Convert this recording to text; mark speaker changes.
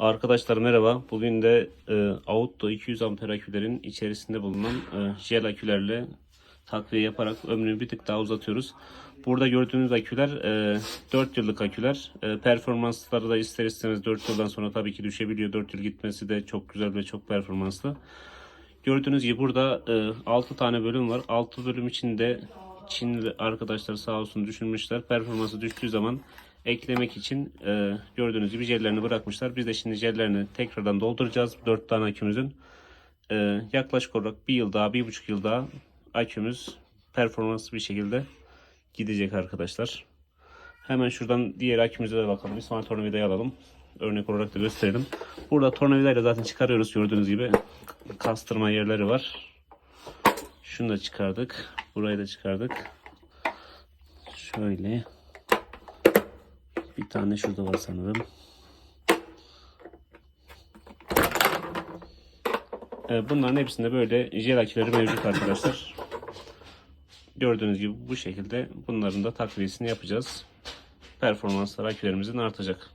Speaker 1: Arkadaşlar merhaba. Bugün de e, Auto 200 amper akülerin içerisinde bulunan e, jel akülerle takviye yaparak ömrünü bir tık daha uzatıyoruz. Burada gördüğünüz aküler e, 4 yıllık aküler. E, performansları da ister istemez 4 yıldan sonra tabii ki düşebiliyor. 4 yıl gitmesi de çok güzel ve çok performanslı. Gördüğünüz gibi burada e, 6 tane bölüm var. 6 bölüm içinde Çinli arkadaşlar sağ olsun düşünmüşler. Performansı düştüğü zaman eklemek için e, gördüğünüz gibi jellerini bırakmışlar. Biz de şimdi jellerini tekrardan dolduracağız. 4 tane akümüzün. E, yaklaşık olarak bir yıl daha, bir buçuk yıl daha akümüz performanslı bir şekilde gidecek arkadaşlar. Hemen şuradan diğer akümüze de bakalım. Bir sonra tornavidayı alalım. Örnek olarak da gösterelim. Burada tornavidayla zaten çıkarıyoruz gördüğünüz gibi. Kastırma yerleri var. Şunu da çıkardık. Burayı da çıkardık. Şöyle. Bir tane şurada var sanırım. Bunların hepsinde böyle jel aküleri mevcut arkadaşlar. Gördüğünüz gibi bu şekilde bunların da takviyesini yapacağız. Performanslar akülerimizin artacak.